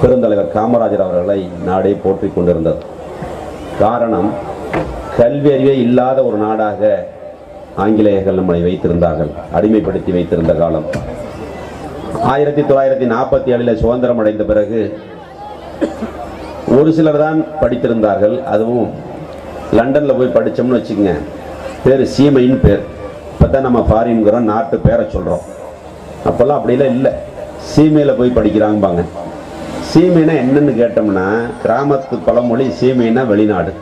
பெருந்தலைவர் காமராஜர் அவர்களை நாடே போற்றிக் கொண்டிருந்தது. காரணம் கல்வி அறிவே இல்லாத ஒரு நாடாக ஆங்கிலேயர்கள் நம்மளை வைத்திருந்தார்கள் அடிமைப்படுத்தி வைத்திருந்த காலம். ஆயிரத்தி தொள்ளாயிரத்தி நாற்பத்தி ஏழில் சுதந்திரம் அடைந்த பிறகு ஒரு சிலர் தான் படித்திருந்தார்கள். அதுவும் லண்டனில் போய் படித்தோம்னு வச்சுக்கங்க. பேர் சீமையின் பேர். இப்போ தான் நம்ம ஃபாரின்கிறோம் நாட்டு பேரை சொல்கிறோம் அப்போல்லாம் அப்படிலாம் இல்லை. சீமையில் போய் படிக்கிறாங்கம்பாங்க. சீமைனா என்னன்னு கேட்டோம்னா கிராமத்து பழமொழி சீமைனா வெளிநாடு.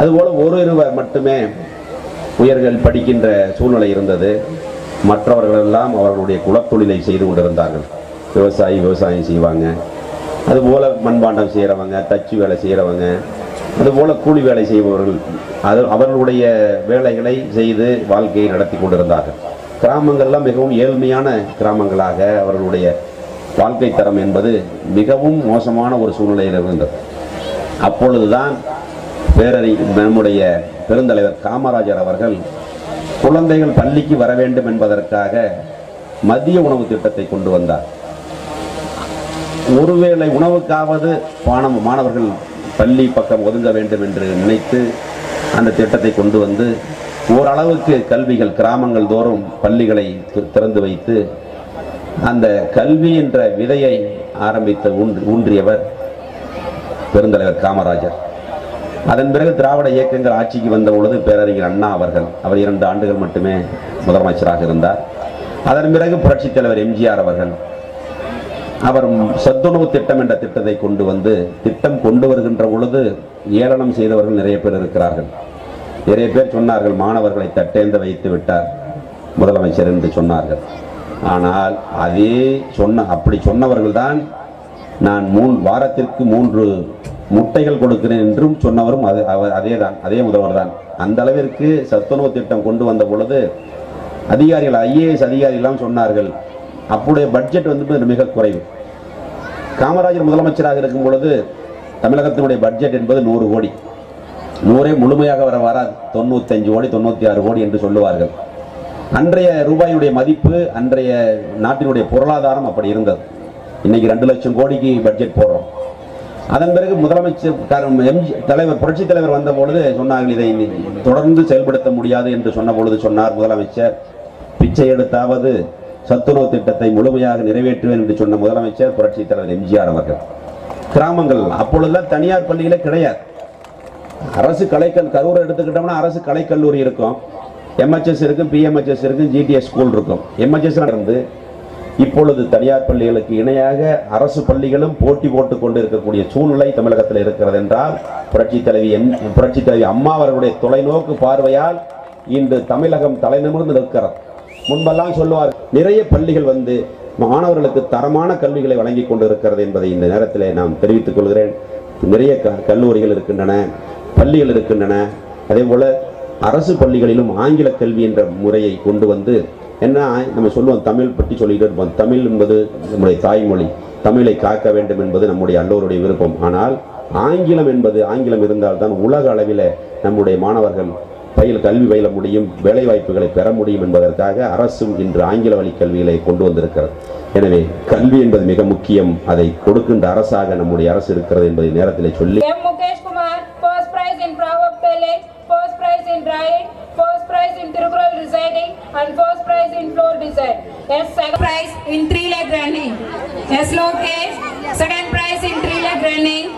அதுபோல் ஒரு இருவர் மட்டுமே உயர்கள் படிக்கின்ற சூழ்நிலை இருந்தது. மற்றவர்கள் எல்லாம் அவர்களுடைய குலத்தொழிலை செய்து கொண்டிருந்தார்கள். விவசாயி விவசாயம் செய்வாங்க. அதுபோல் மண்பாண்டம் செய்கிறவங்க தச்சு வேலை செய்கிறவங்க அதுபோல் கூலி வேலை செய்பவர்கள் அது அவர்களுடைய வேலைகளை செய்து வாழ்க்கையை நடத்தி கொண்டிருந்தார்கள். கிராமங்கள்லாம் மிகவும் ஏழ்மையான கிராமங்களாக அவர்களுடைய வாழ்க்கை தரம் என்பது மிகவும் மோசமான ஒரு சூழ்நிலையில் இருந்தது. அப்பொழுதுதான் பேரறி நம்முடைய பெருந்தலைவர் காமராஜர் அவர்கள் குழந்தைகள் பள்ளிக்கு வர வேண்டும் என்பதற்காக மதிய உணவு திட்டத்தை கொண்டு வந்தார். ஒருவேளை உணவுக்காவது பானம் மாணவர்கள் பள்ளி பக்கம் ஒதுங்க வேண்டும் என்று நினைத்து அந்த திட்டத்தை கொண்டு வந்து ஓரளவுக்கு கல்விகள் கிராமங்கள் தோறும் பள்ளிகளை திறந்து வைத்து அந்த கல்வி என்ற விதையை ஆரம்பித்த ஊன்றியவர் பெருந்தலைவர் காமராஜர். அதன் பிறகு திராவிட இயக்கங்கள் ஆட்சிக்கு வந்த பொழுது பேரறிஞர் அண்ணா அவர்கள் அவர் இரண்டு ஆண்டுகள் மட்டுமே முதலமைச்சராக இருந்தார். அதன் பிறகு புரட்சித் தலைவர் எம்ஜிஆர் அவர்கள் அவர் சத்துணவு திட்டம் என்ற திட்டத்தை கொண்டு வந்து திட்டம் கொண்டு வருகின்ற பொழுது ஏளனம் செய்தவர்கள் நிறைய பேர் இருக்கிறார்கள். நிறைய பேர் சொன்னார்கள் மாணவர்களை தட்டேந்து வைத்து விட்டார். முதலமைச்சர் என்று சொன்னார்கள். ஆனால் அதே சொன்ன அப்படி சொன்னவர்கள் தான் நான் மூன் வாரத்திற்கு மூன்று முட்டைகள் கொடுக்கிறேன் என்றும் சொன்னவரும் அது அவர் அதே தான் அதே முதல்வர் தான் அந்த அளவிற்கு சத்துணவு திட்டம் கொண்டு வந்த பொழுது அதிகாரிகள் ஐஏஎஸ் அதிகாரிகள்லாம் சொன்னார்கள் அப்போடைய பட்ஜெட் வந்து மிக குறைவு. காமராஜர் முதலமைச்சராக இருக்கும் பொழுது தமிழகத்தினுடைய பட்ஜெட் என்பது நூறு கோடி. நூறே முழுமையாக வர வராது தொண்ணூத்தஞ்சு கோடி தொண்ணூத்தி ஆறு கோடி என்று சொல்லுவார்கள். அன்றைய ரூபாயுடைய மதிப்பு அன்றைய நாட்டினுடைய பொருளாதாரம் அப்படி இருந்தது. இன்னைக்கு ரெண்டு லட்சம் கோடிக்கு பட்ஜெட் போடுறோம். அதன் பிறகு முதலமைச்சர் எம்ஜி தலைவர் புரட்சி தலைவர் வந்த பொழுது சொன்னார்கள் இதை தொடர்ந்து செயல்படுத்த முடியாது என்று சொன்ன பொழுது சொன்னார் முதலமைச்சர். பிச்சை எடுத்தாவது சத்துணவு திட்டத்தை முழுமையாக நிறைவேற்றுவேன் என்று சொன்ன முதலமைச்சர் புரட்சி தலைவர் எம்ஜிஆர் அவர்கள். கிராமங்கள் அப்பொழுதுலாம் தனியார் பள்ளிகளே கிடையாது. அரசு கலைக்கல் கரூரை எடுத்துக்கிட்டோம்னா அரசு கலைக்கல்லூரி இருக்கும். எம்ஹெச்எஸ் இருக்கும் பிஎம்ஹெச்எஸ் இருக்கும் ஜிடிஎஸ் ஸ்கூல் இருக்கும். எம்ஹெச்எஸ் இருந்து இப்பொழுது தனியார் பள்ளிகளுக்கு இணையாக அரசு பள்ளிகளும் போட்டி போட்டுக் கொண்டு இருக்கக்கூடிய சூழ்நிலை தமிழகத்தில் இருக்கிறது என்றால் புரட்சி தலைவி எம் புரட்சி தலைவி அம்மா அவர்களுடைய தொலைநோக்கு பார்வையால் இன்று தமிழகம் தலைநிமிர்ந்து நிற்கிறது. முன்பெல்லாம் சொல்லுவார் நிறைய பள்ளிகள் வந்து மாணவர்களுக்கு தரமான கல்விகளை வழங்கி கொண்டிருக்கிறது என்பதை இந்த நேரத்தில் நாம் தெரிவித்துக் கொள்கிறேன். நிறைய க- கல்லூரிகள் இருக்கின்றன. பள்ளிகள் இருக்கின்றன. அதே போல் அரசு பள்ளிகளிலும் ஆங்கில கல்வி என்ற முறையை கொண்டு வந்து என்ன நம்ம சொல்லுவோம் தமிழ் பற்றி சொல்லிட்டு இருப்போம். தமிழ் என்பது நம்முடைய தாய்மொழி. தமிழை காக்க வேண்டும் என்பது நம்முடைய எல்லோருடைய விருப்பம். ஆனால் ஆங்கிலம் என்பது ஆங்கிலம் இருந்தால்தான் உலக அளவில் நம்முடைய மாணவர்கள் பயில் கல்வி பயில முடியும் வேலைவாய்ப்புகளை பெற முடியும் என்பதற்காக அரசும் இன்று ஆங்கில வழி கல்விகளை கொண்டு வந்திருக்கிறது. எனவே கல்வி என்பது மிக முக்கியம். அதை கொடுக்கின்ற அரசாக நம்முடைய அரசு இருக்கிறது என்பதை நேரத்திலே சொல்லி drawing, first prize in Tirukural reciting, and first prize in floor design. Yes, second prize in three leg running. S. Lokesh, second prize in three leg running.